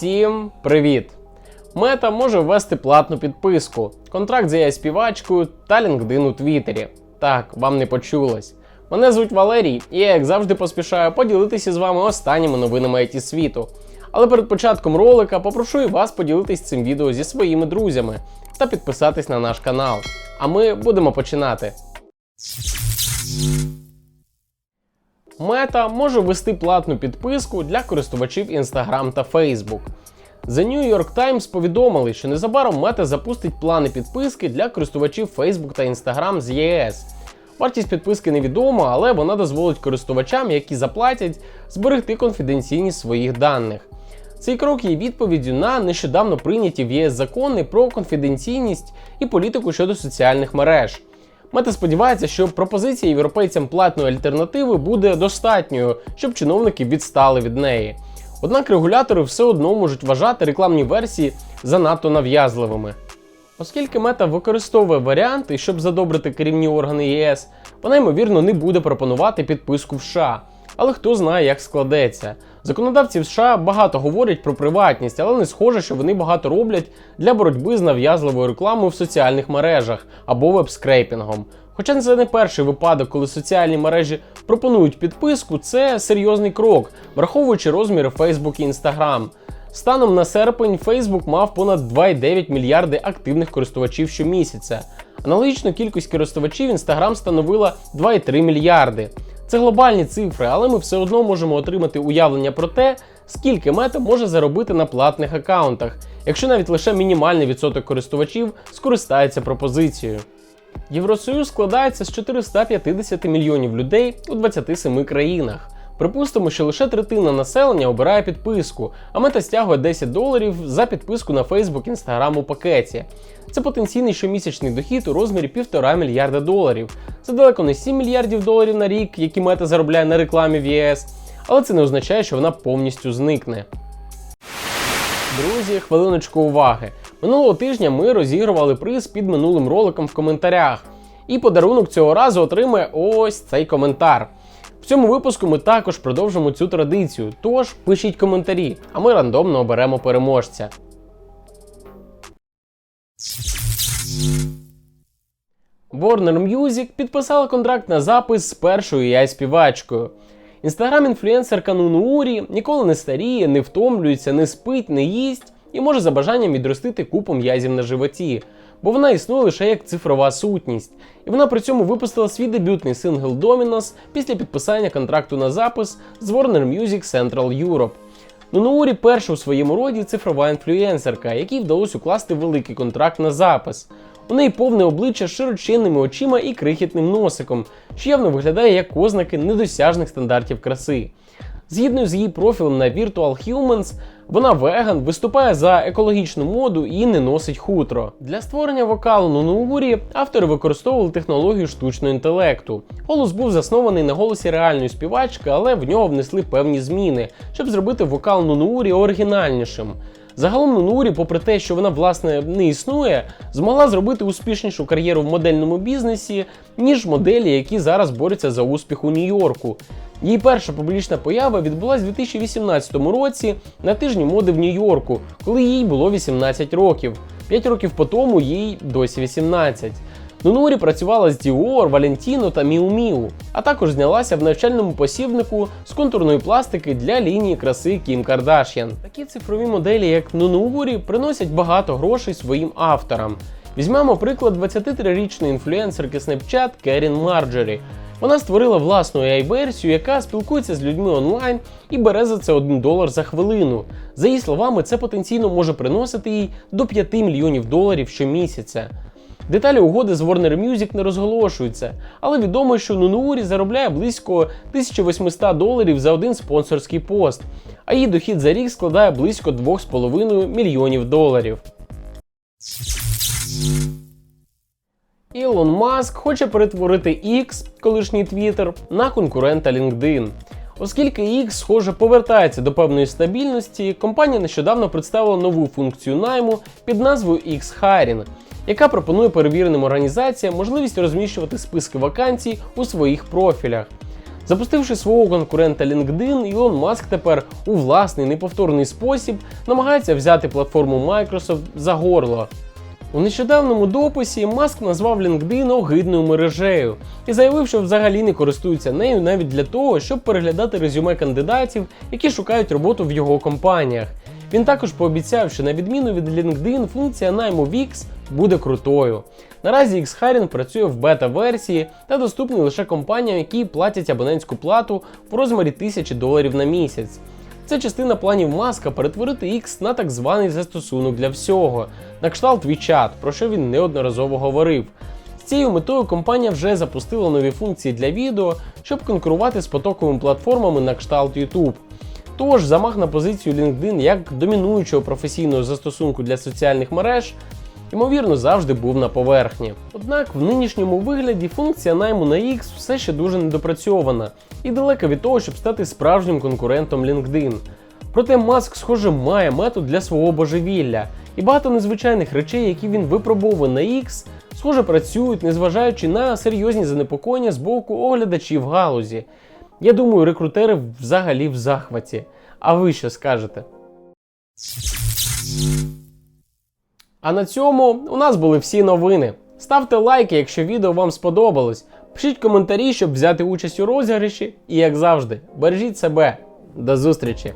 Всім привіт! Мета може ввести платну підписку, контракт з ai співачкою та LinkedIn у Твіттері. Так, вам не почулось. Мене звуть Валерій, і я, як завжди, поспішаю поділитися з вами останніми новинами IT світу. Але перед початком ролика попрошу і вас поділитись цим відео зі своїми друзями та підписатись на наш канал. А ми будемо починати. Мета може ввести платну підписку для користувачів Instagram та Facebook. The New York Times повідомили, що незабаром Мета запустить плани підписки для користувачів Facebook та Instagram з ЄС. Вартість підписки невідома, але вона дозволить користувачам, які заплатять, зберегти конфіденційність своїх даних. Цей крок є відповіддю на нещодавно прийняті в ЄС закони про конфіденційність і політику щодо соціальних мереж. Мета сподівається, що пропозиція європейцям платної альтернативи буде достатньою, щоб чиновники відстали від неї. Однак регулятори все одно можуть вважати рекламні версії занадто нав'язливими. Оскільки мета використовує варіанти, щоб задобрити керівні органи ЄС, вона ймовірно не буде пропонувати підписку в США. Але хто знає, як складеться. Законодавці в США багато говорять про приватність, але не схоже, що вони багато роблять для боротьби з нав'язливою рекламою в соціальних мережах або вебскрейпінгом. Хоча це не перший випадок, коли соціальні мережі пропонують підписку, це серйозний крок, враховуючи розміри Facebook і Instagram. Станом на серпень Facebook мав понад 2,9 мільярди активних користувачів щомісяця. Аналогічну кількість користувачів Instagram становила 2,3 мільярди. Це глобальні цифри, але ми все одно можемо отримати уявлення про те, скільки мета може заробити на платних аккаунтах, якщо навіть лише мінімальний відсоток користувачів скористається пропозицією. Євросоюз складається з 450 мільйонів людей у 27 країнах. Припустимо, що лише третина населення обирає підписку, а мета стягує 10 доларів за підписку на Facebook, Instagram у пакеті. Це потенційний щомісячний дохід у розмірі 1,5 мільярда доларів. Це далеко не 7 мільярдів доларів на рік, які мета заробляє на рекламі в ЄС, але це не означає, що вона повністю зникне. Друзі, хвилиночку уваги. Минулого тижня ми розігрували приз під минулим роликом в коментарях. І подарунок цього разу отримає ось цей коментар. В цьому випуску ми також продовжимо цю традицію, тож пишіть коментарі, а ми рандомно оберемо переможця. Warner Music підписала контракт на запис з першою ai співачкою. Інстаграм-інфлюенсерка Нунуурі ніколи не старіє, не втомлюється, не спить, не їсть і може за бажанням відростити купу м'язів на животі, бо вона існує лише як цифрова сутність. І вона при цьому випустила свій дебютний сингл Dominos після підписання контракту на запис з Warner Music Central Europe. Нунуурі перша у своєму роді цифрова інфлюенсерка, якій вдалося укласти великий контракт на запис. У неї повне обличчя з широченними очима і крихітним носиком, що явно виглядає як ознаки недосяжних стандартів краси. Згідно з її профілем на Virtual Humans, вона веган, виступає за екологічну моду і не носить хутро. Для створення вокалу Нунуурі автори використовували технологію штучного інтелекту. Голос був заснований на голосі реальної співачки, але в нього внесли певні зміни, щоб зробити вокал Нунуурі оригінальнішим. Загалом Нунурі, попри те, що вона власне не існує, змогла зробити успішнішу кар'єру в модельному бізнесі, ніж моделі, які зараз борються за успіх у Нью-Йорку. Її перша публічна поява відбулася у 2018 році на тижні моди в Нью-Йорку, коли їй було 18 років. 5 років по тому їй досі 18. Нунурі працювала з Dior, Valentino та Miu, а також знялася в навчальному посібнику з контурної пластики для лінії краси Кім Кардаш'ян. Такі цифрові моделі, як Нунурі, приносять багато грошей своїм авторам. Візьмемо приклад 23-річної інфлюенсерки Snapchat Керін Марджері. Вона створила власну AI-версію, яка спілкується з людьми онлайн і бере за це 1 долар за хвилину. За її словами, це потенційно може приносити їй до 5 мільйонів доларів щомісяця. Деталі угоди з Warner Music не розголошуються, але відомо, що Нунуурі заробляє близько 1800 доларів за один спонсорський пост, а її дохід за рік складає близько 2,5 мільйонів доларів. Ілон Маск хоче перетворити X, колишній Twitter, на конкурента LinkedIn. Оскільки X, схоже, повертається до певної стабільності, компанія нещодавно представила нову функцію найму під назвою X-Hiring, яка пропонує перевіреним організаціям можливість розміщувати списки вакансій у своїх профілях. Запустивши свого конкурента LinkedIn, Ілон Маск тепер у власний неповторний спосіб намагається взяти платформу Microsoft за горло. У нещодавному дописі Маск назвав LinkedIn огидною мережею і заявив, що взагалі не користується нею навіть для того, щоб переглядати резюме кандидатів, які шукають роботу в його компаніях. Він також пообіцяв, що на відміну від LinkedIn, функція найму Wix буде крутою. Наразі Xhiring працює в бета-версії та доступний лише компаніям, які платять абонентську плату в розмірі 1000 доларів на місяць. Це частина планів Маска перетворити X на так званий застосунок для всього, на кшталт WeChat, про що він неодноразово говорив. З цією метою компанія вже запустила нові функції для відео, щоб конкурувати з потоковими платформами на кшталт YouTube. Тож замах на позицію LinkedIn як домінуючого професійного застосунку для соціальних мереж, ймовірно, завжди був на поверхні. Однак в нинішньому вигляді функція найму на X все ще дуже недопрацьована і далека від того, щоб стати справжнім конкурентом LinkedIn. Проте Маск, схоже, має метод для свого божевілля, і багато незвичайних речей, які він випробовує на X, схоже, працюють, незважаючи на серйозні занепокоєння з боку оглядачів галузі. Я думаю, рекрутери взагалі в захваті. А ви що скажете? А на цьому у нас були всі новини. Ставте лайки, якщо відео вам сподобалось. Пишіть коментарі, щоб взяти участь у розіграші. І як завжди, бережіть себе. До зустрічі!